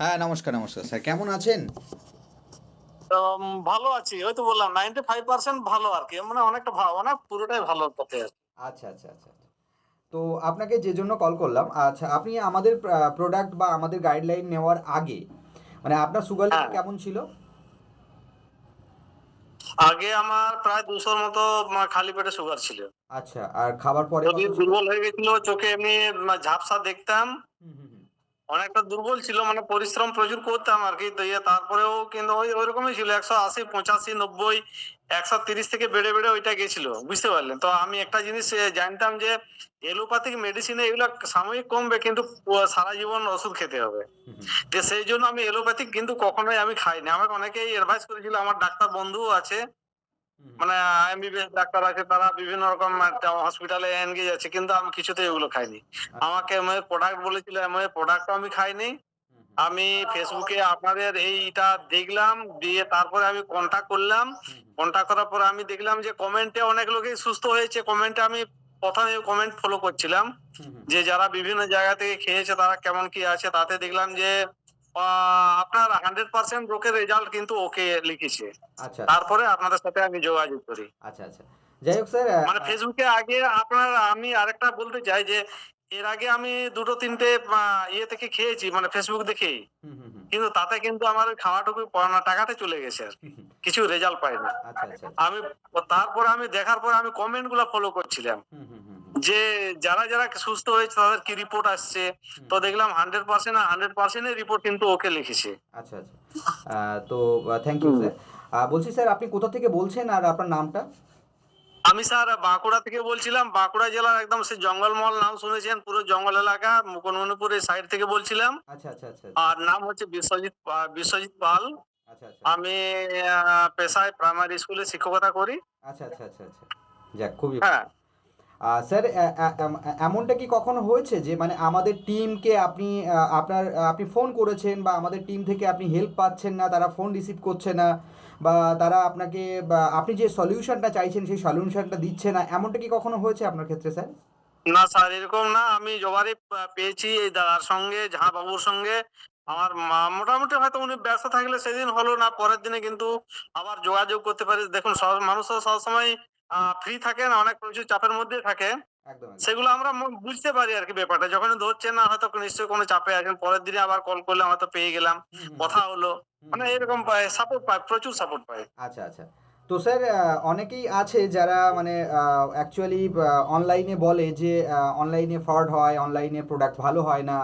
হ্যাঁ নমস্কার নমস্কার। স্যার কেমন আছেন? ভালো আছি। ওই তো বললাম নাইনটি ফাইভ পার্সেন্ট ভালো আর কি। মানে অনেকটা ভালো অনেক পুরোটাই ভালো পথে আচ্ছা আচ্ছা আচ্ছা আচ্ছা। তো আপনাকে যে জন্য কল করলাম আচ্ছা আপনি আমাদের প্রোডাক্ট বা আমাদের গাইডলাইন নেওয়ার আগে মানে আপনার সুগার লেভেল হ্যাঁ। কেমন ছিল? আগে আমার প্রায় দুশোর মতো খালি পেটে সুগার ছিল। আচ্ছা আর খাবার পরে দুর্বল হয়ে গেছিল চোখে এমনি ঝাপসা দেখতাম। অনেকটা দুর্বল ছিল মানে পরিশ্রম প্রচুর করতাম আর কি ইয়ে তারপরেও কিন্তু ওই ওই রকমই ছিল, একশো আশি, পঁচাশি, নব্বই, একশো তিরিশ থেকে বেড়ে বেড়ে ওইটা গেছিল, বুঝতে পারলেন তো আমি একটা জিনিস জানতাম যে এলোপ্যাথিক মেডিসিনে এগুলো সাময়িক কমবে, কিন্তু সারা জীবন ওষুধ খেতে হবে। যে সেই জন্য আমি এলোপ্যাথিক কিন্তু কখনোই আমি খাইনি আমাকে অনেকেই অ্যাডভাইস করেছিল, আমার ডাক্তার বন্ধুও আছে। মানে এমবিবিএস ডাক্তার আছে তারা বিভিন্ন রকম হসপিটালে এনগেজ আছে কিন্তু আমি কিছুতেই এগুলো খাইনি। আমাকে এমএ প্রোডাক্ট বলেছিল এমএ প্রোডাক্ট আমি খাইনি। আমি ফেসবুকে আপনাদের এইটা দেখলাম দিয়ে তারপরে আমি কন্টাক্ট করলাম। কন্টাক্ট করার পরে আমি দেখলাম যে কমেন্টে অনেক লোকই সুস্থ হয়েছে। কমেন্টে আমি প্রথমে কমেন্ট ফলো করছিলাম। যে যারা বিভিন্ন জায়গা থেকে খেয়েছে তারা কেমন কি আছে তাতে দেখলাম যে আপনার হান্ড্রেড পার্সেন্ট লোকের রেজাল্ট কিন্তু ওকে লিখেছে। আচ্ছা। তারপরে আপনাদের সাথে আমি যোগাযোগ করি। আচ্ছা আচ্ছা। যাই হোক স্যার মানে ফেসবুকে আগে আপনার আমি আরেকটা বলতে চাই যে এর আগে আমি দুটো তিনটে ইয়ে থেকে খেয়েছি মানে ফেসবুক দেখেই। কিন্তু তাতে কিন্তু আমার ওই খাওয়াটুকু পড়ানো টাকাতে চলে গেছে আর। কিছু রেজাল্ট পাইনি। আচ্ছা আচ্ছা আমি তারপরে আমি দেখার পরে আমি কমেন্টগুলা ফলো করছিলাম। যে যারা যারা সুস্থ হয়েছে তাদের কি রিপোর্ট আসছে? তো দেখলাম হান্ড্রেড পার্সেন্ট আর হান্ড্রেড পার্সেন্টের রিপোর্ট কিন্তু ওকে লিখেছে। আচ্ছা আচ্ছা। তো থ্যাংক ইউ স্যার বলছি স্যার আপনি কোথা থেকে বলছেন আর আপনার নামটা? আমি স্যার বাঁকুড়া থেকে বলছিলাম। বাঁকুড়া জেলার একদম সেই জঙ্গলমহল নাম শুনেছেন পুরো জঙ্গল এলাকা মুকুটমণিপুরের সাইড থেকে বলছিলাম। আচ্ছা আচ্ছা আচ্ছা। আর নাম হচ্ছে বিশ্বজিৎ বিশ্বজিৎ পাল। আচ্ছা আচ্ছা। আমি পেশায় প্রাইমারি স্কুলে শিক্ষকতা করি। আচ্ছা আচ্ছা আচ্ছা আচ্ছা। যাক খুবই হ্যাঁ। স্যার এমনটা কি কখনো হয়েছে যে মানে আমাদের টিমকে আপনি আপনার আপনি ফোন করেছেন বা আমাদের টিম থেকে আপনি হেল্প পাচ্ছেন না, তারা ফোন রিসিভ করছে না বা তারা আপনাকে আপনি যে সলিউশনটা চাইছেন, সেই সলিউশনটা দিচ্ছে না, এমনটা কি কখনো হয়েছে আপনার ক্ষেত্রে স্যার না স্যার এরকম না। আমি যবারই পেয়েছি এই দাদার সঙ্গে জাহা বাবুর সঙ্গে। আমার মোটামুটি হয়তো উনি ব্যস্ত থাকলে সেদিন হলো না, পরের দিনে কিন্তু আবার যোগাযোগ করতে পারি। দেখুন, সব মানুষ তো সবসময় ফ্রি থাকে না অনেক প্রচুর চাপের মধ্যে থাকে। সেগুলো আমরা বুঝতে পারি আর কি ব্যাপারটা। যখন ধরছে না হয়তো নিশ্চয়ই কোনো চাপে আছেন পরের দিনে আবার কল করলে হয়তো পেয়ে গেলাম কথা হলো। মানে। এরকম সাপোর্ট পায় প্রচুর সাপোর্ট পায়। আচ্ছা আচ্ছা। তো স্যার অনেকেই আছে যারা মানে অ্যাকচুয়ালি অনলাইনে বলে যে অনলাইনে ফ্রড হয় অনলাইনে প্রোডাক্ট ভালো হয় না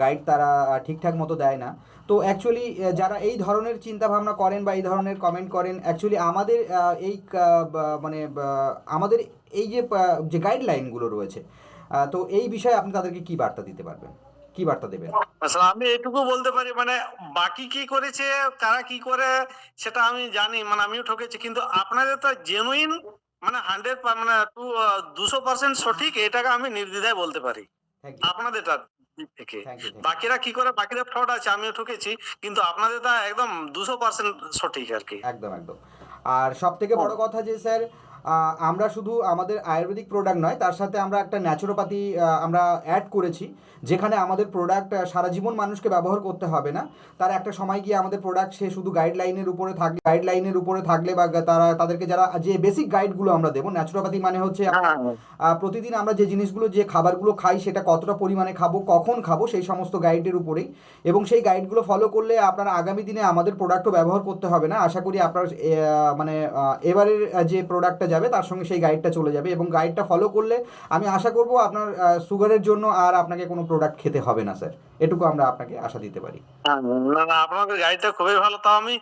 গাইড তারা ঠিকঠাক মতো দেয় না। তো অ্যাকচুয়ালি যারা এই ধরনের চিন্তা ভাবনা করেন বা এই ধরনের কমেন্ট করেন অ্যাকচুয়ালি আমাদের এই মানে আমাদের এই যে যে গাইডলাইনগুলো রয়েছে তো এই বিষয়ে আপনি তাদেরকে কি বার্তা দিতে পারবেন? কি বার্তা দেবেন? আমি এটুকু বলতে পারি মানে বাকি কি করেছে কারা কি করে সেটা আমি জানি মানে আমিও ঠকেছি কিন্তু আপনাদের তো জেনুইন মানে হান্ড্রেড মানে দুশো পার্সেন্ট সঠিক এটাকে আমি নির্দ্বিধায় বলতে পারি। ইউ আপনাদেরটা দিক থেকে বাকিরা কি করে? বাকিরা ফ্রড আছে আমিও ঠকেছি কিন্তু আপনাদের তা একদম দুশো পার্সেন্ট সঠিক আর কি। একদম একদম। আর সব থেকে বড় কথা যে স্যার আমরা শুধু আমাদের আয়ুর্বেদিক প্রোডাক্ট নয় তার সাথে আমরা একটা ন্যাচুরোপ্যাথি আমরা অ্যাড করেছি যেখানে আমাদের প্রোডাক্ট সারা জীবন মানুষকে ব্যবহার করতে হবে না। তার একটা সময় গিয়ে আমাদের প্রোডাক্ট সে শুধু গাইডলাইনের উপরে থাকলে গাইডলাইনের উপরে থাকলে বা তারা তাদেরকে যারা যে বেসিক গাইডগুলো আমরা দেবো ন্যাচুরোপ্যাথি মানে হচ্ছে হ্যাঁ প্রতিদিন আমরা যে জিনিসগুলো যে খাবারগুলো খাই সেটা কতটা পরিমাণে খাব কখন খাব সেই সমস্ত গাইডের উপরেই। এবং সেই গাইডগুলো ফলো করলে আপনারা আগামী দিনে আমাদের প্রোডাক্টও ব্যবহার করতে হবে না। আশা করি আপনার মানে এবারের যে প্রোডাক্টটা যাবে তার সঙ্গে সেই গাইডটা চলে যাবে এবং গাইডটা ফলো করলে আমি আশা করব আপনার সুগারের জন্য আর আপনাকে কোনো প্রোডাক্ট খেতে হবে না স্যার এটুকু আমরা আপনাকে আশা দিতে পারি। না না আপনাদের গাড়িটা খুবই ভালো। তাও আমি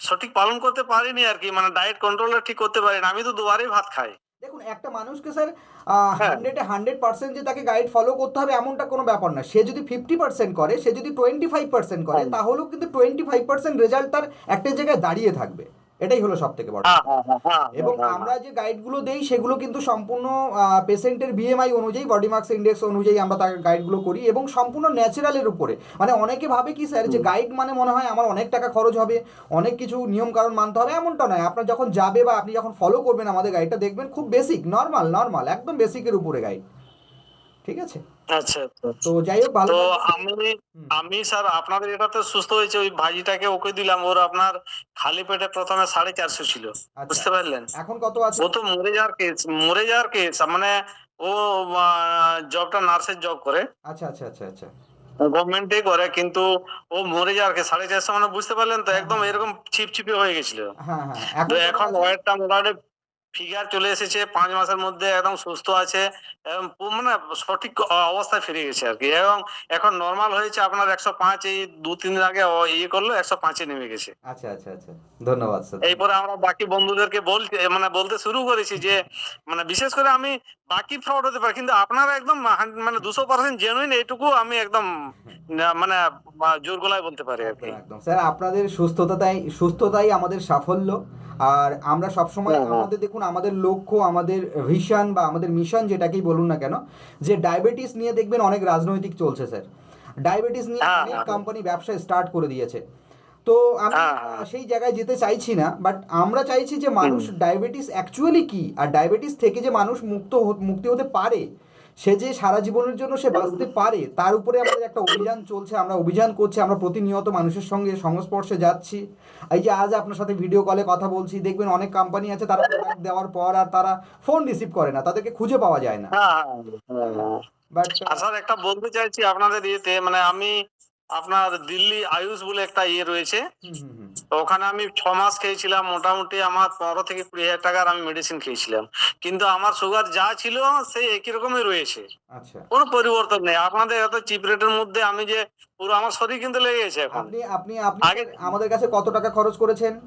সঠিক পালন করতে পারিনি আর কি মানে ডায়েট কন্ট্রোলটা ঠিক করতে পারিনি। আমি তো দুবারই ভাত খাই। দেখুন একটা মানুষকে স্যার। হান্ড্রেডে হান্ড্রেড পার্সেন্ট যে তাকে গাইড ফলো করতে হবে এমনটা কোনো ব্যাপার না। সে যদি ফিফটি পার্সেন্ট করে সে যদি টোয়েন্টি ফাইভ পার্সেন্ট করে হ্যাঁ। তাহলেও কিন্তু টোয়েন্টি ফাইভ পার্সেন্ট রেজাল্ট তার একটা জায়গায় দাঁড়িয়ে থাকবে। এটাই হলো সব থেকে বড় এবং আমরা যে গাইডগুলো দেই সেগুলো কিন্তু সম্পূর্ণ পেশেন্টের বিএমআই অনুযায়ী বডি মার্কস ইন্ডেক্স অনুযায়ী আমরা তার গাইডগুলো করি এবং সম্পূর্ণ ন্যাচারালের উপরে। মানে অনেকে ভাবে কি স্যার যে গাইড মানে মনে হয় আমার অনেক টাকা খরচ হবে অনেক কিছু নিয়ম কারণ মানতে হবে এমনটা নয়। আপনার যখন যাবে বা আপনি যখন ফলো করবেন আমাদের গাইডটা দেখবেন খুব বেসিক নর্মাল নর্মাল একদম বেসিকের উপরে গাইড ঠিক আছে? আচ্ছা আচ্ছা তো যাই হোক ভালো তো আমি আমি স্যার আপনাদের এটাতে সুস্থ হয়েছে ওই ভাজিটাকে ওকে দিলাম ওর আপনার খালি পেটে প্রথমে সাড়ে চারশো ছিল আচ্ছা। বুঝতে পারলেন? এখন কত আছে? ও তো মরে যাওয়ার কেস মরে যাওয়ার কেস মানে ও জবটা নার্সের জব করে। আচ্ছা আচ্ছা আচ্ছা আচ্ছা। গভর্নমেন্টে করে কিন্তু ও মরে যাওয়ার কেস সাড়ে চারশো মানে বুঝতে পারলেন তো একদম এরকম চিপচিপে হয়ে গেছিল। হ্যাঁ হ্যাঁ। তো এখন? ওয়েটটা মোটামুটি ফিগার চলে এসেছে পাঁচ মাসের মধ্যে একদম সুস্থ আছে এবং মানে সঠিক অবস্থায় ফিরে গেছে আর কি। এবং এখন নর্মাল হয়েছে আপনার একশো পাঁচ এই দু তিন দিন আগে ইয়ে করল একশো পাঁচে নেমে গেছে। আচ্ছা আচ্ছা আচ্ছা। ধন্যবাদ স্যার। এরপরে আমরা বাকি বন্ধুদেরকে বলতে মানে বলতে শুরু করেছি যে মানে বিশেষ করে আমি বাকি ফ্রড হতে পারে কিন্তু আপনারা একদম মানে দুশো পার্সেন্ট জেনুইন এইটুকু আমি একদম মানে জোর গলায় বলতে পারি আর কি। একদম একদম। স্যার আপনাদের সুস্থতাই সুস্থতাই আমাদের সাফল্য। আর আমরা সবসময় হ্যাঁ, হ্যাঁ। আমাদের দেখুন আমাদের লক্ষ্য আমাদের ভিশন বা আমাদের মিশন যেটাকেই বলুন না কেন যে ডায়াবেটিস নিয়ে দেখবেন অনেক রাজনৈতিক চলছে স্যার ডায়াবেটিস নিয়ে হ্যাঁ, অনেক হ্যাঁ। কোম্পানি ব্যবসা স্টার্ট করে দিয়েছে তো আমি হ্যাঁ, হ্যাঁ। সেই জায়গায় যেতে চাইছি না বাট আমরা চাইছি যে মানুষ ডায়াবেটিস অ্যাকচুয়ালি কি আর ডায়াবেটিস থেকে যে মানুষ মুক্ত মুক্তি হতে পারে সে যে সারা জীবনের জন্য সে বাঁচতে পারে তার উপরে আমাদের একটা অভিযান চলছে আমরা অভিযান করছি আমরা প্রতিনিয়ত মানুষের সঙ্গে সংস্পর্শে যাচ্ছি। এই যে আজ আপনার সাথে ভিডিও কলে কথা বলছি দেখবেন অনেক কোম্পানি আছে তারা প্রোডাক্ট দেওয়ার পর আর তারা ফোন রিসিভ করে না তাদেরকে খুঁজে পাওয়া যায় না। হ্যাঁ হ্যাঁ, হ্যাঁ। বাট স্যার একটা বলতে চাইছি আপনাদের ইয়েতে মানে আমি আপনার দিল্লি আয়ুষ বলে একটা ইয়ে রয়েছে। ওখানে আমি ছ মাস খেয়েছিলাম মোটামুটি আমার পনেরো থেকে কুড়ি হাজার টাকার আমি মেডিসিন খেয়েছিলাম। কিন্তু আমার সুগার যা ছিল সেই একই রকমই রয়েছে। আচ্ছা। কোনো পরিবর্তন নেই। আপনাদের এত চিপ রেটের মধ্যে আমি যে পুরো আমার শরীর কিন্তু লেগে গেছে এখন। আপনি আগে- আমাদের কাছে কত টাকা খরচ করেছেন?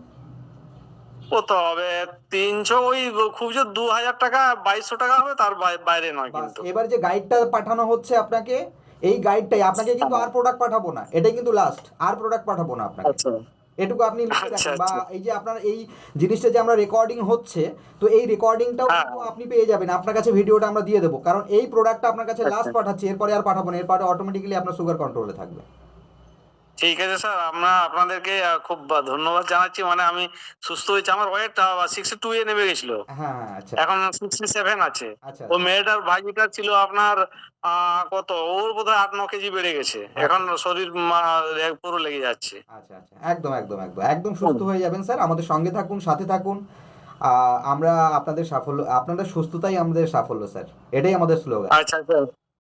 কত হবে তিনশো ওই খুব দু হাজার টাকা বাইশশো টাকা হবে তার বাইরে নয় কিন্তু। এবার যে গাইডটা পাঠানো হচ্ছে আপনাকে এই গাইডটাই আপনাকে কিন্তু আর প্রোডাক্ট পাঠাবো না। এটাই কিন্তু লাস্ট আর প্রোডাক্ট পাঠাবো না আপনাকে। আচ্ছা। এটুকু আপনি লিখে আচ্ছা, রাখেন বা আচ্ছা। এই যে আপনার এই জিনিসটা যে আমরা রেকর্ডিং হচ্ছে তো এই রেকর্ডিংটাও হ্যাঁ। আপনি পেয়ে যাবেন। আপনার কাছে ভিডিওটা আমরা দিয়ে দেবো। কারণ এই প্রোডাক্টটা আপনার কাছে লাস্ট আচ্ছা। পাঠাচ্ছি এরপরে আর পাঠাবো না। এরপরে অটোমেটিক্যালি আপনার সুগার কন্ট্রোলে থাকবে। ঠিক আছে স্যার আমরা আপনাদেরকে খুব ধন্যবাদ জানাচ্ছি। মানে আমি সুস্থ হয়েছি। আমার ওয়েট সিক্সটি টু এ নেমে গেছিল। হ্যাঁ হ্যাঁ আচ্ছা। এখন সিক্সটি সেভেন আছে। আচ্ছা ও মেয়েটার ভাইজিটা ছিল আপনার কত? ওর বোধহয় আট ন কেজি বেড়ে গেছে। এখন শরীর পুরো লেগে যাচ্ছে। আচ্ছা আচ্ছা। একদম একদম একদম। একদম সুস্থ হয়ে যাবেন স্যার। আমাদের সঙ্গে থাকুন সাথে থাকুন। আমরা আপনাদের সাফল্য আপনাদের সুস্থতাই আমাদের সাফল্য স্যার। এটাই আমাদের স্লোগান। আচ্ছা স্যার।